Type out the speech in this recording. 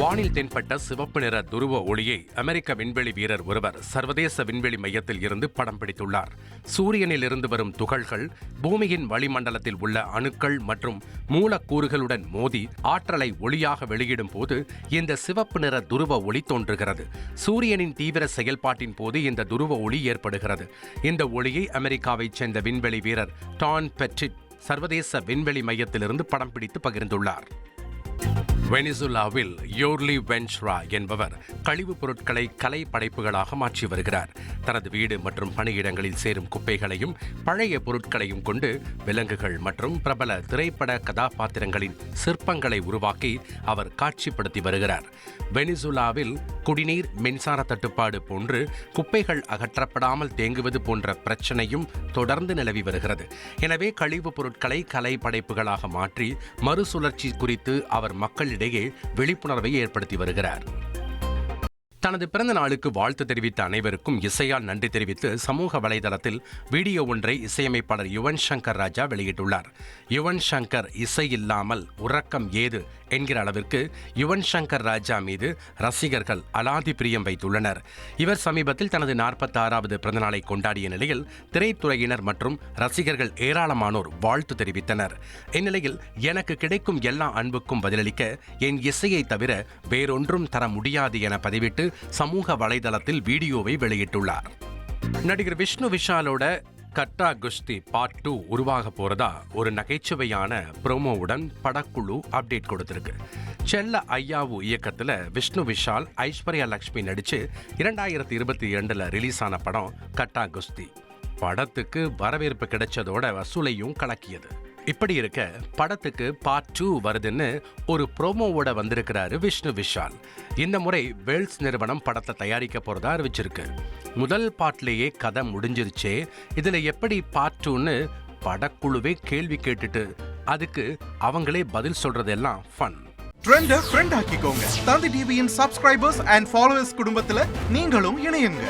வானில் தென்பட்ட சிவப்பு நிற துருவ ஒளியை அமெரிக்க விண்வெளி வீரர் ஒருவர் சர்வதேச விண்வெளி மையத்தில் இருந்து படம் பிடித்துள்ளார். சூரியனில் இருந்து வரும் துகள்கள் பூமியின் வளிமண்டலத்தில் உள்ள அணுக்கள் மற்றும் மூலக்கூறுகளுடன் மோதி ஆற்றலை ஒளியாக வெளியிடும் போது இந்த சிவப்பு நிற துருவ ஒளி தோன்றுகிறது. சூரியனின் தீவிர செயல்பாட்டின் போது இந்த துருவ ஒளி ஏற்படுகிறது. இந்த ஒளியை அமெரிக்காவைச் சேர்ந்த விண்வெளி வீரர் டான் பெட்ரிட் சர்வதேச விண்வெளி மையத்திலிருந்து படம் பிடித்து பகிர்ந்துள்ளார். வெனிசுலாவில் யோர்லி வென்ச்ரா என்பவர் கழிவுப் பொருட்களை கலை படைப்புகளாக மாற்றி வருகிறார். தனது வீடு மற்றும் பணியிடங்களில் சேரும் குப்பைகளையும் பழைய பொருட்களையும் கொண்டு விலங்குகள் மற்றும் பிரபல திரைப்பட கதாபாத்திரங்களின் சிற்பங்களை உருவாக்கி அவர் காட்சிப்படுத்தி வருகிறார். வெனிசுலாவில் குடிநீர் மின்சார தட்டுப்பாடு போன்று குப்பைகள் அகற்றப்படாமல் தேங்குவது போன்ற பிரச்சனையும் தொடர்ந்து நிலவி வருகிறது. எனவே கழிவுப் பொருட்களை கலை படைப்புகளாக மாற்றி மறுசுழற்சி குறித்து அவர் மக்களிடையே விழிப்புணர்வை ஏற்படுத்தி வருகிறார். தனது பிறந்த நாளுக்கு வாழ்த்து தெரிவித்த அனைவருக்கும் இசையால் நன்றி தெரிவித்து சமூக வலைதளத்தில் வீடியோ ஒன்றை இசையமைப்பாளர் யுவன் சங்கர் ராஜா வெளியிட்டுள்ளார். யுவன் சங்கர் இசை இல்லாமல் உறக்கம் ஏது என்கிற அளவிற்கு யுவன் சங்கர் ராஜா மீது ரசிகர்கள் அலாதி பிரியம் வைத்துள்ளனர். இவர் சமீபத்தில் தனது நாற்பத்தாறாவது பிறந்தநாளை கொண்டாடிய நிலையில் திரைத்துறையினர் மற்றும் ரசிகர்கள் ஏராளமானோர் வாழ்த்து தெரிவித்தனர். இந்நிலையில் எனக்கு கிடைக்கும் எல்லா அன்புக்கும் பதிலளிக்க என் இசையை தவிர வேறொன்றும் தர முடியாது என பதிவிட்டு சமூக வலைதளத்தில் வீடியோவை வெளியிட்டுள்ளார். நடிகர் விஷ்ணு விஷாலோட கட்டா குஸ்தி பார்ட் டூ உருவாக போறதா ஒரு நகைச்சுவையான ப்ரோமோவுடன் படக்குழு அப்டேட் கொடுத்திருக்கு. செல்ல ஐயாவு இயக்கத்தில் விஷ்ணு விஷால் ஐஸ்வர்யா லக்ஷ்மி நடிச்சு இரண்டாயிரத்தி இருபத்தி இரண்டுல ரிலீஸ் ஆன படம் கட்டா குஸ்தி படத்துக்கு வரவேற்பு கிடைச்சதோட வசூலையும் கலக்கியது. இப்படி இருக்க படத்துக்கு பார்ட் டூ வருதுன்னு ஒரு ப்ரோமோவோட வந்திருக்கிறாரு விஷ்ணு விஷால். இந்த முறை வேல்ஸ் நிறுவனம் படத்தை தயாரிக்க போறதா அறிவிச்சிருக்கு. முதல் பாட்லேயே கதை முடிஞ்சிருச்சே இதுல எப்படி பார்ட் டூன்னு படக்குழுவே கேள்வி கேட்டுட்டு அதுக்கு அவங்களே பதில் சொல்றதெல்லாம் ஃபன் ட்ரெண்ட ஃப்ரெண்ட் ஆக்கிக்கோங்க. தந்தி டிவியின் சப்ஸ்கிரைபர்ஸ் அண்ட் ஃபாலோவர்ஸ் குடும்பத்துல நீங்களும் இணையுங்க.